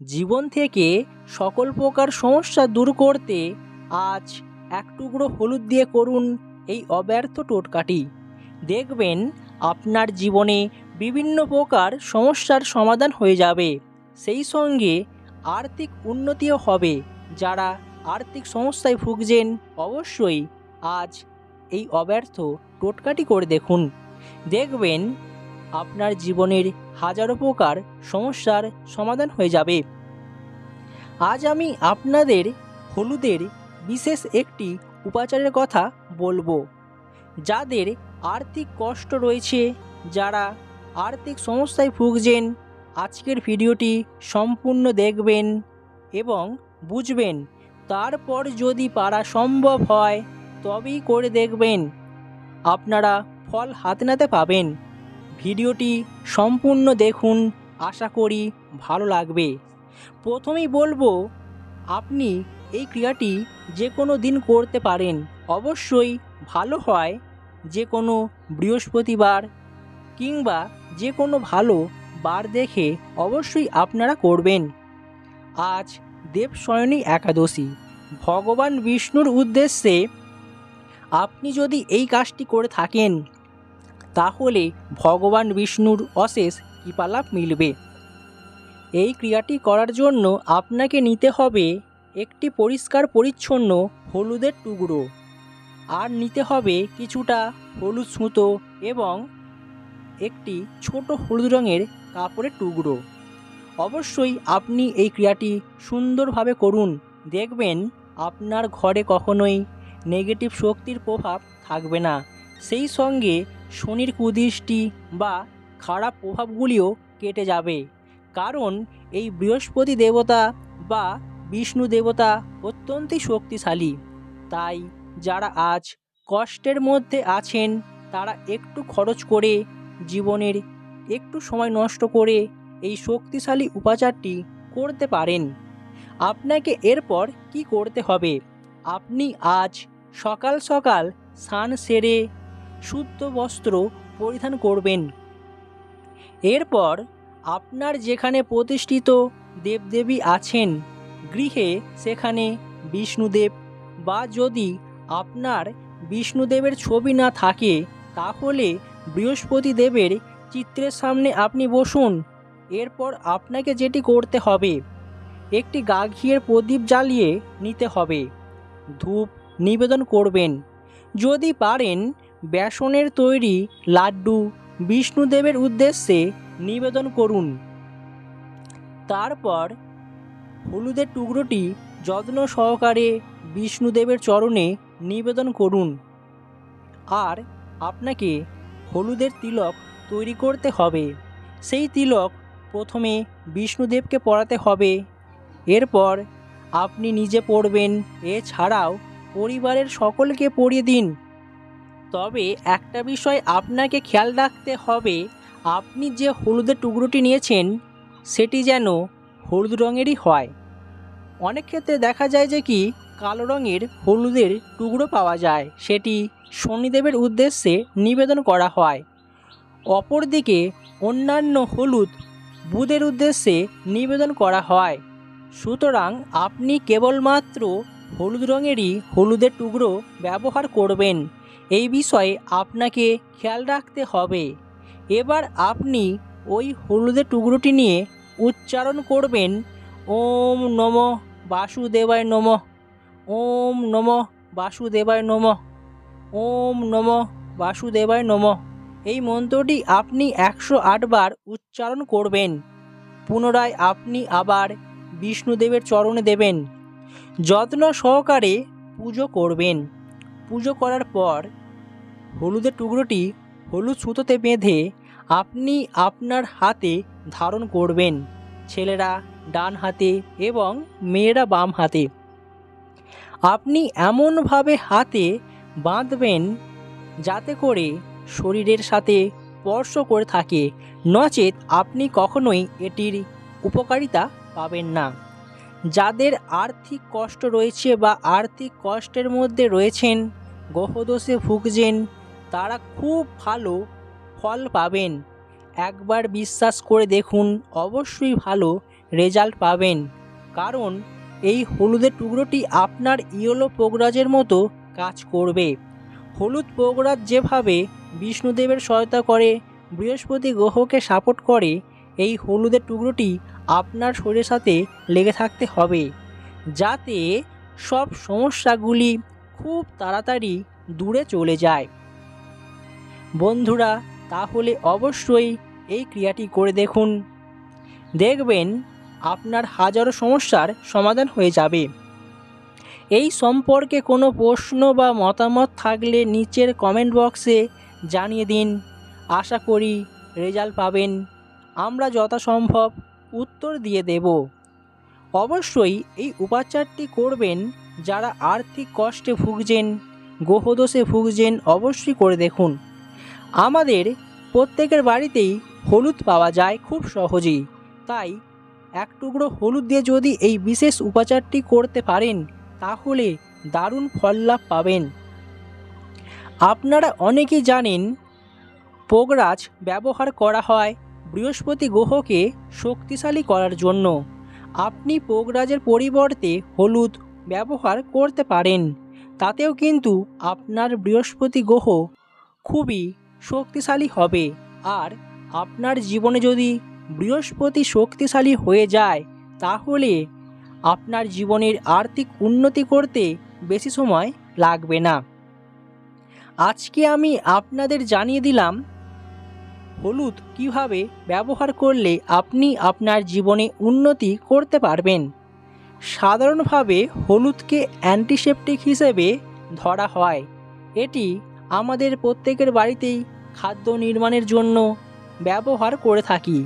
জীবন থেকে সকল প্রকার সমস্যা দূর করতে আজ এক টুকরো হলুদ দিয়ে করুন এই অব্যর্থ টোটকাটি। দেখবেন আপনার জীবনে বিভিন্ন প্রকার সমস্যার সমাধান হয়ে যাবে। সেই সঙ্গে আর্থিক উন্নতিও হবে। যারা আর্থিক সমস্যায় ভুগছেন অবশ্যই আজ এই অব্যর্থ টোটকাটি করে দেখুন। দেখবেন আপনার জীবনের হাজারো প্রকার সমস্যার সমাধান হয়ে যাবে। আজ আমি আপনাদের হলুদের বিশেষ একটি উপাচারের কথা বলব, যাদের আর্থিক কষ্ট রয়েছে, যারা আর্থিক সমস্যায় ভুগছেন। আজকের ভিডিওটি সম্পূর্ণ দেখবেন এবং বুঝবেন। তারপর যদি পারা সম্ভব হয়, তবেই করে দেখবেন। আপনারা ফল হাতে নাতে পাবেন। ভিডিওটি সম্পূর্ণ দেখুন। আশা করি ভালো লাগবে। প্রথমেই বলব, আপনি এই ক্রিয়াটি যে কোনো দিন করতে পারেন। অবশ্যই ভালো হয় যে কোনো বৃহস্পতিবার কিংবা যে কোনো ভালো বার দেখে অবশ্যই আপনারা করবেন। আজ দেবশয়নী একাদশী। ভগবান বিষ্ণুর উদ্দেশ্যে আপনি যদি এই কাজটি করে থাকেন তাহলে ভগবান বিষ্ণুর অশেষ কৃপালাভ মিলবে। এই ক্রিয়াটি করার জন্য আপনাকে নিতে হবে একটি পরিষ্কার পরিচ্ছন্ন হলুদের টুকরো আর নিতে হবে কিছুটা হলুদ সুতো এবং একটি ছোট হলুদ রঙের কাপড়ের টুকরো। অবশ্যই আপনি এই ক্রিয়াটি সুন্দরভাবে করুন। দেখবেন আপনার ঘরে কখনোই নেগেটিভ শক্তির প্রভাব থাকবে না। সেই সঙ্গে শনির কুদৃষ্টি বা খারাপ প্রভাবগুলিও কেটে যাবে। কারণ এই বৃহস্পতি দেবতা বা বিষ্ণু দেবতা অত্যন্তই শক্তিশালী। তাই যারা আজ কষ্টের মধ্যে আছেন, তারা একটু খরচ করে জীবনের একটু সময় নষ্ট করে এই শক্তিশালী উপাচারটি করতে পারেন। আপনাকে এরপর কি করতে হবে? আপনি আজ সকাল সকাল স্নান সেরে শুদ্ধ বস্ত্র পরিধান করবেন। এরপর আপনার যেখানে প্রতিষ্ঠিত দেবদেবী আছেন, গৃহে সেখানে বিষ্ণুদেব বা যদি আপনার বিষ্ণুদেবের ছবি না থাকে, তাহলে বৃহস্পতি দেবের চিত্রের সামনে আপনি বসুন। এরপর আপনাকে যেটি করতে হবে, একটি গা ঘিয়ের প্রদীপ জ্বালিয়ে নিতে হবে। ধূপ নিবেদন করবেন। যদি পারেন বেসনের তৈরি লাড্ডু বিষ্ণুদেবের উদ্দেশ্যে নিবেদন করুন। তারপর হলুদের টুকরোটি যত্ন সহকারে বিষ্ণুদেবের চরণে নিবেদন করুন। আর আপনাকে হলুদের তিলক তৈরি করতে হবে। সেই তিলক প্রথমে বিষ্ণুদেবকে পড়াতে হবে। এরপর আপনি নিজে পড়বেন। এছাড়াও পরিবারের সকলকে পড়িয়ে দিন। তবে একটা বিষয় আপনাকে খেয়াল রাখতে হবে। আপনি যে হলুদের টুকরোটি নিয়েছেন, সেটি যেন হলুদ রঙেরই হয়। অনেক ক্ষেত্রে দেখা যায় যে কি, কালো রঙের হলুদের টুকরো পাওয়া যায়, সেটি শনিদেবের উদ্দেশ্যে নিবেদন করা হয়। অপরদিকে অন্যান্য হলুদ বুধের উদ্দেশ্যে নিবেদন করা হয়। সুতরাং আপনি কেবলমাত্র হলুদ রঙেরই হলুদের টুকরো ব্যবহার করবেন। এই বিষয়ে আপনাকে খেয়াল রাখতে হবে। এবার আপনি ওই হলুদের টুকরোটি নিয়ে উচ্চারণ করবেন, ওম নম বাসুদেবায় নম, ওম নম বাসুদেবায় নম, ওম নম বাসুদেবায় নম। এই মন্ত্রটি আপনি একশো আটবার উচ্চারণ করবেন। পুনরায় আপনি আবার বিষ্ণুদেবের চরণে দেবেন। যত্ন সহকারে পুজো করবেন। পুজো করার পর হলুদের টুকরোটি হলুদ সুতোতে বেঁধে আপনি আপনার হাতে ধারণ করবেন, ছেলেরা ডান হাতে এবং মেয়েরা বাম হাতে। আপনি এমনভাবে হাতে বাঁধবেন যাতে করে শরীরের সাথে স্পর্শ করে থাকে, নচেত আপনি কখনোই এটির উপকারিতা পাবেন না। যাদের আর্থিক কষ্ট রয়েছে বা আর্থিক কষ্টের মধ্যে রয়েছেন গ্রহদোষে ভুগছেন তারা খুব ভালো ফল পাবেন। একবার বিশ্বাস করে দেখুন, অবশ্যই ভালো রেজাল্ট পাবেন। কারণ, এই হলুদের টুকরোটি আপনার ইয়েলো পোগরাজের মতো কাজ করবে। হলুদ পোগরাজ যেভাবে বিষ্ণুদেবের সহায়তা করে, বৃহস্পতি গ্রহকে সাপোর্ট করে, এই হলুদের টুকরোটি আপনার শরীরের সাথে লেগে থাকতে হবে। যাতে সব সমস্যাগুলি খুব তাড়াতাড়ি দূরে চলে যায়। বন্ধুরা, তাহলে অবশ্যই এই ক্রিয়াটি করে দেখুন। দেখবেন আপনার হাজারো সমস্যার সমাধান হয়ে যাবে। এই সম্পর্কে কোনো প্রশ্ন বা মতামত থাকলে নিচের কমেন্ট বক্সে জানিয়ে দিন। আশা করি রেজাল্ট পাবেন। আমরা যথাসম্ভব উত্তর দিয়ে দেব। অবশ্যই এই উপাচারটি করবেন যারা আর্থিক কষ্টে ভুগছেন, গ্রহদোষে ভুগছেন, অবশ্যই করে দেখুন। আমাদের প্রত্যেকের বাড়িতেই হলুদ পাওয়া যায় খুব সহজেই। তাই এক টুকরো হলুদ দিয়ে যদি এই বিশেষ উপাচারটি করতে পারেন, তাহলে দারুণ ফল লাভ পাবেন। আপনারা অনেকেই জানেন, পোগরাজ ব্যবহার করা হয় বৃহস্পতি গ্রহকে শক্তিশালী করার জন্য। আপনি পোগরাজের পরিবর্তে হলুদ ব্যবহার করতে পারেন, তাতেও কিন্তু আপনার বৃহস্পতি গ্রহ খুবই শক্তিশালী হবে। আর আপনার জীবনে যদি বৃহস্পতি শক্তিশালী হয়ে যায়, তাহলে আপনার জীবনের আর্থিক উন্নতি করতে বেশি সময় লাগবে না। আজকে আমি আপনাদের জানিয়ে দিলাম, হলুদ কীভাবে ব্যবহার করলে আপনি আপনার জীবনে উন্নতি করতে পারবেন। সাধারণভাবে হলুদকে অ্যান্টিসেপটিক হিসেবে ধরা হয়। এটি আমাদের প্রত্যেকের বাড়িতেই খাদ্য নির্মাণের জন্য ব্যবহার করে থাকি।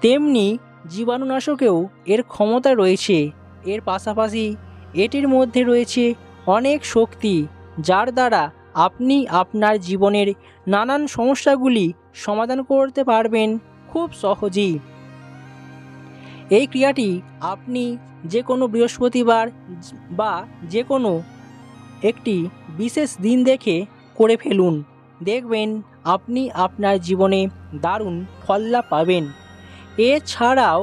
তেমনি জীবাণুনাশকেও এর ক্ষমতা রয়েছে। এর পাশাপাশি এটির মধ্যে রয়েছে অনেক শক্তি, যার দ্বারা আপনি আপনার জীবনের নানান সমস্যাগুলি সমাধান করতে পারবেন খুব সহজেই। এই ক্রিয়াটি আপনি যে কোনো বৃহস্পতিবার বা যে কোনো একটি বিশেষ দিন দেখে করে ফেলুন। দেখবেন আপনি আপনার জীবনে দারুণ ফল লাভ পাবেন। এছাড়াও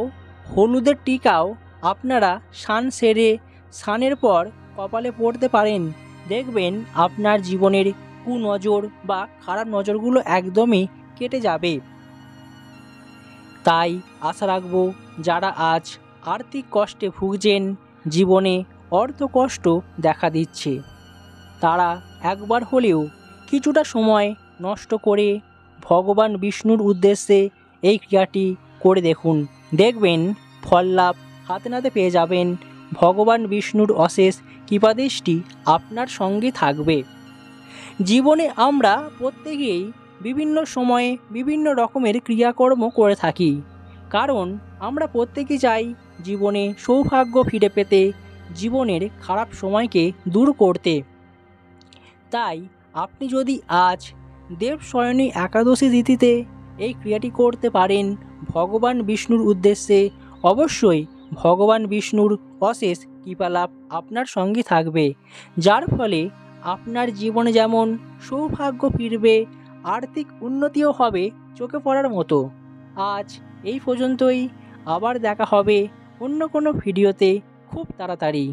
হলুদের টিকাও আপনারা স্নান সেরে স্নানের পর কপালে পড়তে পারেন। দেখবেন আপনার জীবনের কুনজর বা খারাপ নজরগুলো একদমই কেটে যাবে। তাই আশা রাখব যারা আজ আর্থিক কষ্টে ভুগছেন, জীবনে অর্থ কষ্ট দেখা দিচ্ছে। তারা একবার হলেও কিছুটা সময় নষ্ট করে ভগবান বিষ্ণুর উদ্দেশ্যে এই ক্রিয়াটি করে দেখুন। দেখবেন ফল লাভ হাতে নাতে পেয়ে যাবেন ভগবান বিষ্ণুর অশেষ কৃপাদৃষ্টি আপনার সঙ্গে থাকবে। জীবনে আমরা প্রত্যেকেই বিভিন্ন সময়ে বিভিন্ন রকমের ক্রিয়াকর্ম করে থাকি। কারণ আমরা প্রত্যেকেই চাই জীবনে সৌভাগ্য ফিরে পেতে, জীবনের খারাপ সময়কে দূর করতে। তাই আপনি যদি আজ দেব শয়নী একাদশী তিথিতে এই ক্রিয়াটি করতে পারেন ভগবান বিষ্ণুর উদ্দেশ্যে, অবশ্যই ভগবান বিষ্ণুর অশেষ কৃপালাভ আপনার সঙ্গে থাকবে, যার ফলে আপনার জীবনে যেমন সৌভাগ্য ফিরবে, আর্থিক উন্নতিও হবে চোখে পড়ার মতো। আজ এই পর্যন্তই, আবার দেখা হবে অন্য কোনো ভিডিওতে খুব তাড়াতাড়ি।